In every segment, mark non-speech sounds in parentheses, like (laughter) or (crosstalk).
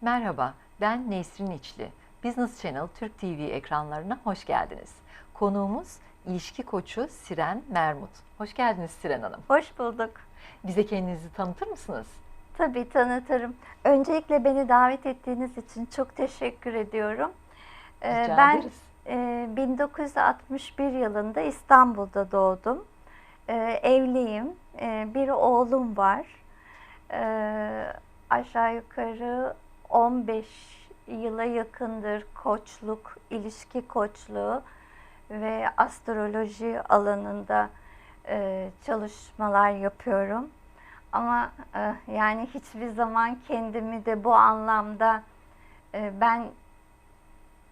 Merhaba, ben Nesrin İçli. Business Channel Türk TV ekranlarına hoş geldiniz. Konuğumuz ilişki koçu Siren Mermut. Hoş geldiniz Siren Hanım. Hoş bulduk. Bize kendinizi tanıtır mısınız? Tabii tanıtırım. Öncelikle beni davet ettiğiniz için çok teşekkür ediyorum. Ee, Rica ben ederiz. e, 1961 yılında İstanbul'da doğdum. Ee, evliyim. Ee, bir oğlum var. Aşağı yukarı 15 yıla yakındır koçluk, ilişki koçluğu ve astroloji alanında e, çalışmalar yapıyorum. Ama e, yani hiçbir zaman kendimi de bu anlamda e, ben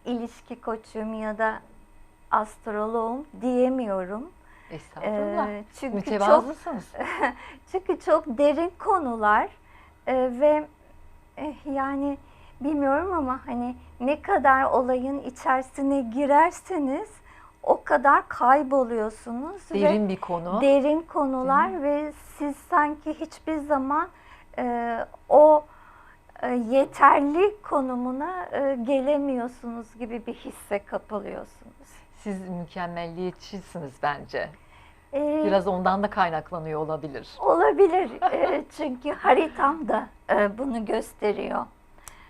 ilişki koçuyum ya da astroloğum diyemiyorum. Estağfurullah. E, çünkü çok (laughs) çünkü çok derin konular e, ve yani bilmiyorum ama hani ne kadar olayın içerisine girerseniz o kadar kayboluyorsunuz ve Derin bir konu. derin konular ve siz sanki hiçbir zaman e, o e, yeterli konumuna e, gelemiyorsunuz gibi bir hisse kapılıyorsunuz. Siz mükemmelliyetçisiniz bence. E, Biraz ondan da kaynaklanıyor olabilir. olabilir (laughs) E, çünkü haritam da e, bunu gösteriyor.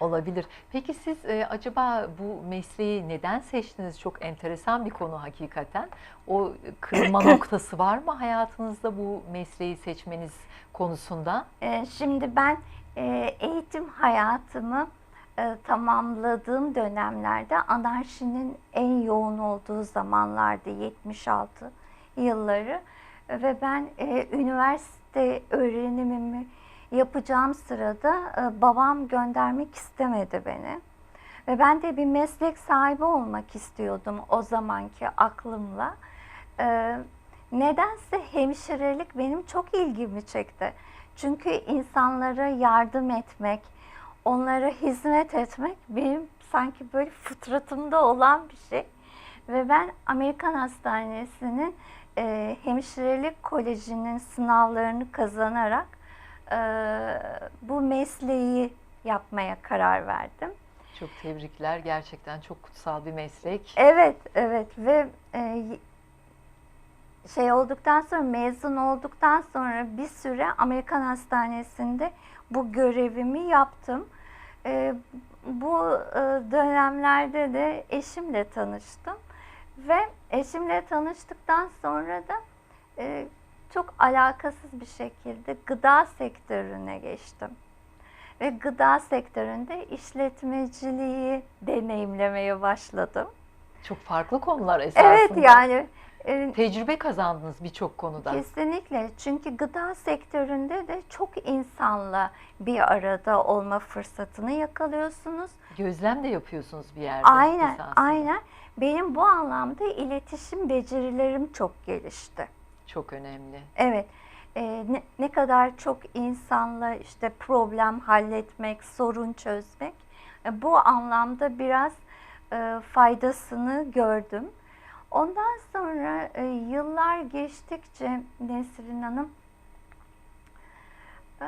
Olabilir. Peki siz e, acaba bu mesleği neden seçtiniz? Çok enteresan bir konu hakikaten. O kırılma (clears throat) noktası var mı hayatınızda bu mesleği seçmeniz konusunda? E, şimdi ben e, eğitim hayatımı e, tamamladığım dönemlerde anarşinin en yoğun olduğu zamanlardı 76 yılları ve ben e, üniversite öğrenimimi yapacağım sırada e, babam göndermek istemedi beni. Ve ben de bir meslek sahibi olmak istiyordum o zamanki aklımla. E, nedense hemşirelik benim çok ilgimi çekti. Çünkü insanlara yardım etmek, onlara hizmet etmek benim sanki böyle fıtratımda olan bir şey. Ve ben Amerikan Hastanesi'nin e, hemşirelik kolejinin sınavlarını kazanarak e, bu mesleği yapmaya karar verdim. Çok tebrikler. Gerçekten çok kutsal bir meslek. Evet, evet ve e, şey olduktan sonra mezun olduktan sonra bir süre Amerikan Hastanesi'nde bu görevimi yaptım. E, bu e, dönemlerde de eşimle tanıştım ve eşimle tanıştıktan sonra da e, çok alakasız bir şekilde gıda sektörüne geçtim. Ve gıda sektöründe işletmeciliği deneyimlemeye başladım. Çok farklı konular esasında. Evet yani e, Tecrübe kazandınız birçok konuda. kesinlikle çünkü gıda sektöründe de çok insanla bir arada olma fırsatını yakalıyorsunuz. Gözlem de yapıyorsunuz bir yerde. Aynen, esasında. aynen. Benim bu anlamda iletişim becerilerim çok gelişti. Çok önemli. Evet. e, ne, ne kadar çok insanla işte problem halletmek, sorun çözmek. e, bu anlamda biraz e, faydasını gördüm. Ondan sonra e, yıllar geçtikçe Nesrin Hanım e,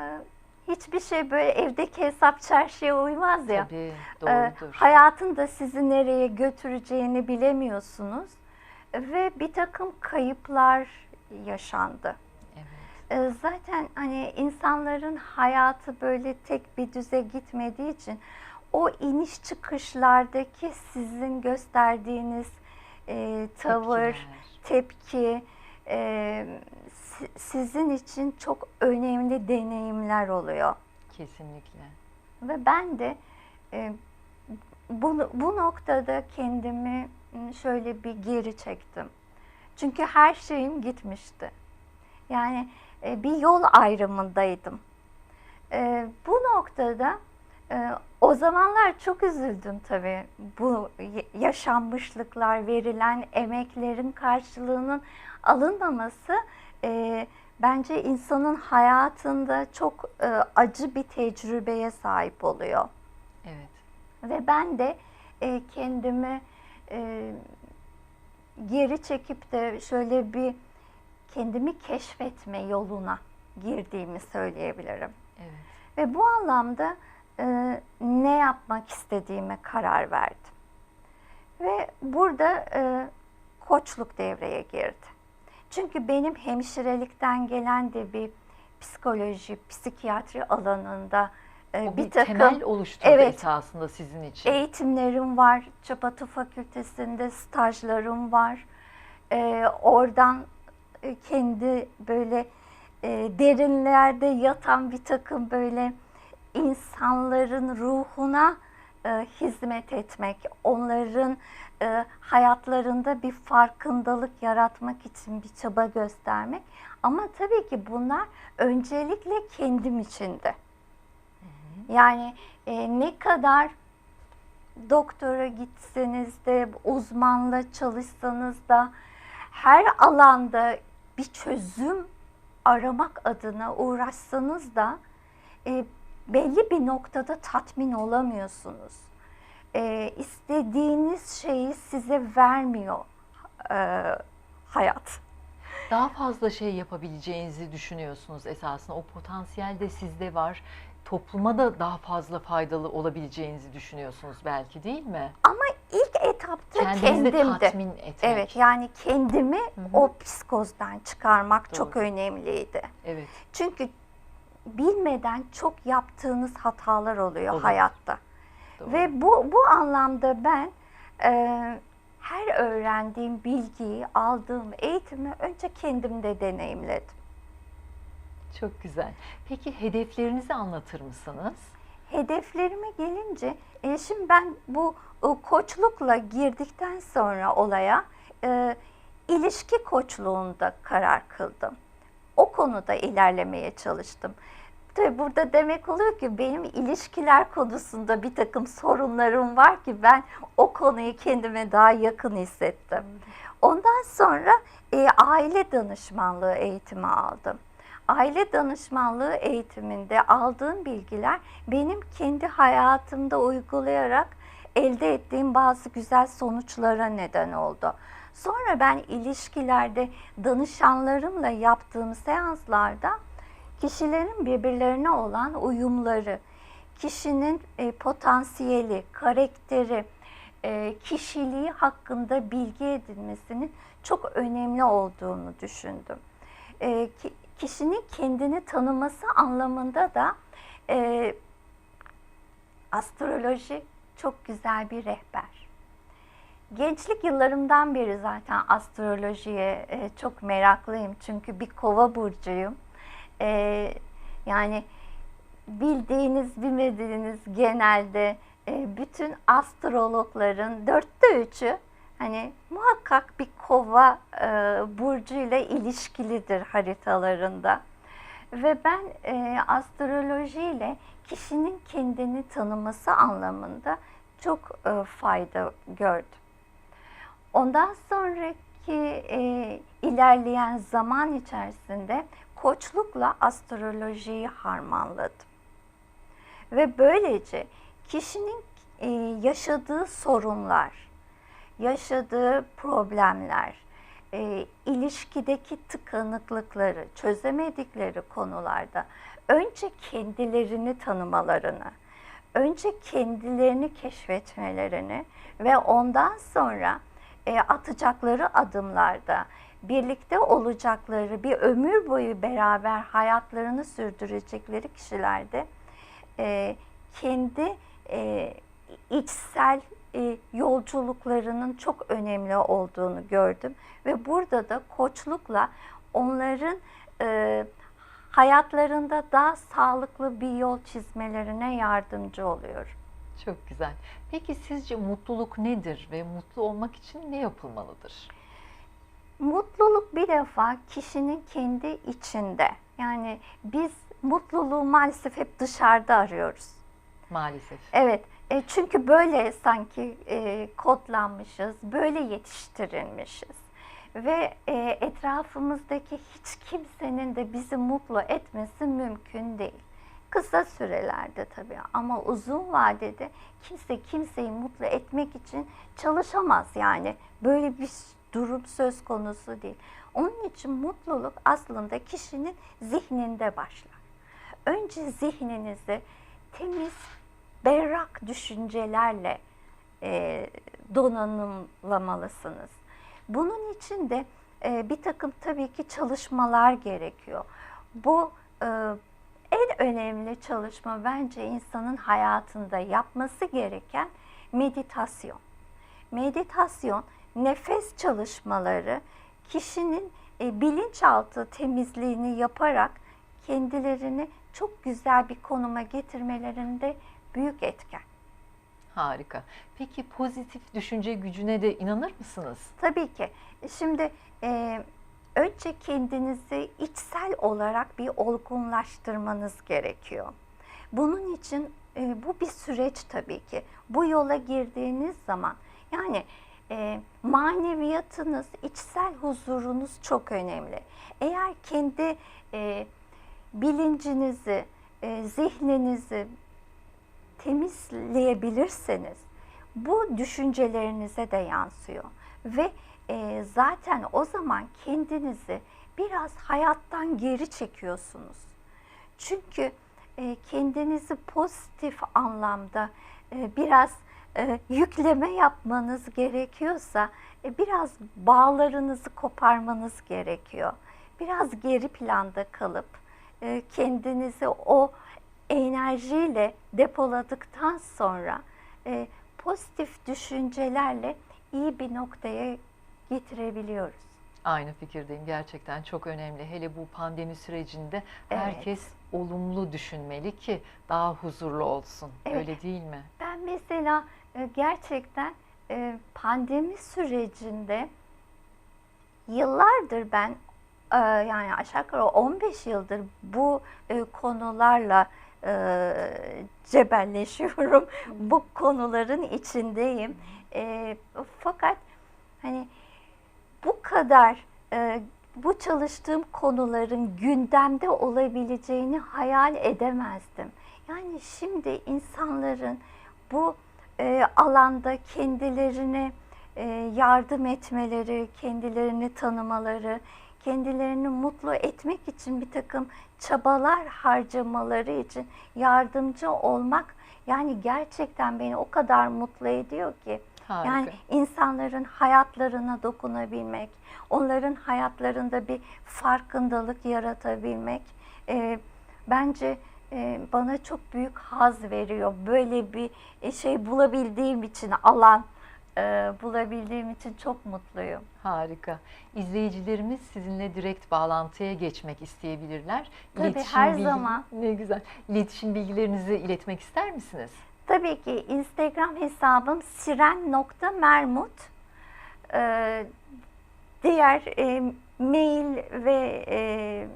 hiçbir şey böyle evdeki hesap çarşıya uymaz ya. Tabii Ee, doğrudur. hayatın da sizi nereye götüreceğini bilemiyorsunuz ve bir takım kayıplar yaşandı. Evet. Ee, zaten hani insanların hayatı böyle tek bir düze gitmediği için o iniş çıkışlardaki sizin gösterdiğiniz e, tavır, Tepkiler. tepki e, sizin için çok önemli deneyimler oluyor. Kesinlikle. Ve ben de e, bu, bu noktada kendimi şöyle bir geri çektim. Çünkü her şeyim gitmişti. Yani e, bir yol ayrımındaydım. E, bu noktada e, o zamanlar çok üzüldüm tabii. Bu yaşanmışlıklar, verilen emeklerin karşılığının alınmaması e, bence insanın hayatında çok e, acı bir tecrübeye sahip oluyor. Evet. Ve ben de e, kendimi e, geri çekip de şöyle bir kendimi keşfetme yoluna girdiğimi söyleyebilirim. Evet. Ve bu anlamda e, ne yapmak istediğime karar verdim. Ve burada e, koçluk devreye girdi. Çünkü benim hemşirelikten gelen de bir psikoloji, psikiyatri alanında e, bir, bir takım temel oluşturdu Evet. esasında sizin için. eğitimlerim var. Çapatı Fakültesi'nde stajlarım var. Ee, oradan e, kendi böyle e, derinlerde yatan bir takım böyle insanların ruhuna e, hizmet etmek, onların e, hayatlarında bir farkındalık yaratmak için bir çaba göstermek. Ama tabii ki bunlar öncelikle kendim içindi. Yani e, ne kadar doktora gitseniz de, uzmanla çalışsanız da her alanda bir çözüm aramak adına uğraşsanız da e, belli bir noktada tatmin olamıyorsunuz. E, istediğiniz şeyi size vermiyor e, hayat. Daha fazla şey yapabileceğinizi düşünüyorsunuz esasında. O potansiyel de sizde var. Topluma da daha fazla faydalı olabileceğinizi düşünüyorsunuz belki değil mi? Ama ilk etapta Kendinizi kendimdi. tatmin etmek. Evet yani kendimi hı. o psikozdan çıkarmak çok Doğru. önemliydi. Evet. Çünkü bilmeden çok yaptığınız hatalar oluyor Olur. hayatta. Doğru. Ve bu bu anlamda ben e, her öğrendiğim bilgiyi, aldığım eğitimi önce kendimde deneyimledim. Çok güzel. Peki hedeflerinizi anlatır mısınız? Hedeflerime gelince, e, şimdi ben bu e, koçlukla girdikten sonra olaya e, ilişki koçluğunda karar kıldım. O konuda ilerlemeye çalıştım. Tabii burada demek oluyor ki benim ilişkiler konusunda bir takım sorunlarım var ki ben o konuyu kendime daha yakın hissettim. Ondan sonra e, aile danışmanlığı eğitimi aldım. Aile danışmanlığı eğitiminde aldığım bilgiler benim kendi hayatımda uygulayarak elde ettiğim bazı güzel sonuçlara neden oldu. Sonra ben ilişkilerde danışanlarımla yaptığım seanslarda kişilerin birbirlerine olan uyumları, kişinin e, potansiyeli, karakteri, e, kişiliği hakkında bilgi edinmesinin çok önemli olduğunu düşündüm. E, ki, kişinin kendini tanıması anlamında da astroloji çok güzel bir rehber. Gençlik yıllarımdan beri zaten astrolojiye çok meraklıyım çünkü bir kova burcuyum. E, yani bildiğiniz bilmediğiniz genelde e, bütün astrologların dörtte üçü hani muhakkak bir kova e, burcuyla ilişkilidir haritalarında. Ve ben e, astrolojiyle kişinin kendini tanıması anlamında çok e, fayda gördüm. Ondan sonraki e, ilerleyen zaman içerisinde koçlukla astrolojiyi harmanladım. Ve böylece kişinin e, yaşadığı sorunlar, yaşadığı problemler, e, ilişkideki tıkanıklıkları, çözemedikleri konularda önce kendilerini tanımalarını, önce kendilerini keşfetmelerini ve ondan sonra e, atacakları adımlarda birlikte olacakları bir ömür boyu beraber hayatlarını sürdürecekleri kişilerde e, kendi e, içsel e, yolculuklarının çok önemli olduğunu gördüm ve burada da koçlukla onların e, hayatlarında daha sağlıklı bir yol çizmelerine yardımcı oluyorum. Çok güzel. Peki sizce mutluluk nedir ve mutlu olmak için ne yapılmalıdır? Mutluluk bir defa kişinin kendi içinde. Yani biz mutluluğu maalesef hep dışarıda arıyoruz. Maalesef. Evet, e, çünkü böyle sanki e, kodlanmışız, böyle yetiştirilmişiz. Ve e, etrafımızdaki hiç kimsenin de bizi mutlu etmesi mümkün değil. Kısa sürelerde tabii ama uzun vadede kimse kimseyi mutlu etmek için çalışamaz yani. Böyle bir durum söz konusu değil. Onun için mutluluk aslında kişinin zihninde başlar. Önce zihninizi temiz, berrak düşüncelerle e, donanımlamalısınız. Bunun için de e, bir takım tabii ki çalışmalar gerekiyor. Bu e, en önemli çalışma bence insanın hayatında yapması gereken meditasyon. Meditasyon, nefes çalışmaları kişinin e, bilinçaltı temizliğini yaparak kendilerini çok güzel bir konuma getirmelerinde büyük etken. Harika. Peki pozitif düşünce gücüne de inanır mısınız? Tabii ki. Şimdi e, önce kendinizi içsel olarak bir olgunlaştırmanız gerekiyor. Bunun için e, bu bir süreç tabii ki. Bu yola girdiğiniz zaman yani e, maneviyatınız, içsel huzurunuz çok önemli. Eğer kendi e, bilincinizi, e, zihninizi temizleyebilirseniz bu düşüncelerinize de yansıyor ve e, zaten o zaman kendinizi biraz hayattan geri çekiyorsunuz. Çünkü e, kendinizi pozitif anlamda e, biraz e, yükleme yapmanız gerekiyorsa e, biraz bağlarınızı koparmanız gerekiyor. Biraz geri planda kalıp e, kendinizi o enerjiyle depoladıktan sonra e, pozitif düşüncelerle iyi bir noktaya getirebiliyoruz. Aynı fikirdeyim. Gerçekten çok önemli. Hele bu pandemi sürecinde Evet. herkes olumlu düşünmeli ki daha huzurlu olsun. Evet. Öyle değil mi? Ben mesela gerçekten e, pandemi sürecinde yıllardır ben e, yani aşağı yukarı 15 yıldır bu e, konularla cebelleşiyorum. bu konuların içindeyim. Fakat hani bu kadar bu çalıştığım konuların gündemde olabileceğini hayal edemezdim. Yani şimdi insanların bu e, alanda kendilerine e, yardım etmeleri, kendilerini tanımaları, kendilerini mutlu etmek için bir takım çabalar harcamaları için yardımcı olmak yani gerçekten beni o kadar mutlu ediyor ki. Harika. Yani insanların hayatlarına dokunabilmek, onların hayatlarında bir farkındalık yaratabilmek e, bence bana çok büyük haz veriyor. Böyle bir e, şey bulabildiğim için, alan e, bulabildiğim için çok mutluyum. Harika. İzleyicilerimiz sizinle direkt bağlantıya geçmek isteyebilirler. Tabii, her zaman. Ne güzel. İletişim bilgilerinizi iletmek ister misiniz? Tabii ki Instagram hesabım siren.mermut. Ee, diğer e, mail ve e,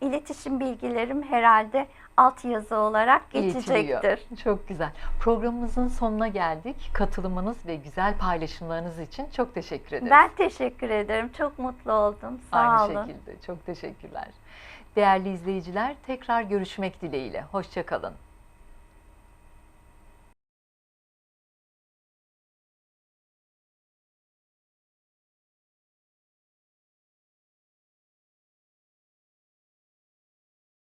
iletişim bilgilerim herhalde altyazı olarak geçecektir. Çok güzel. Programımızın sonuna geldik. Katılımınız ve güzel paylaşımlarınız için çok teşekkür ederiz. Ben teşekkür ederim. Çok mutlu oldum. Sağ Aynı olun. şekilde. Çok teşekkürler. Değerli izleyiciler, tekrar görüşmek dileğiyle. Hoşçakalın.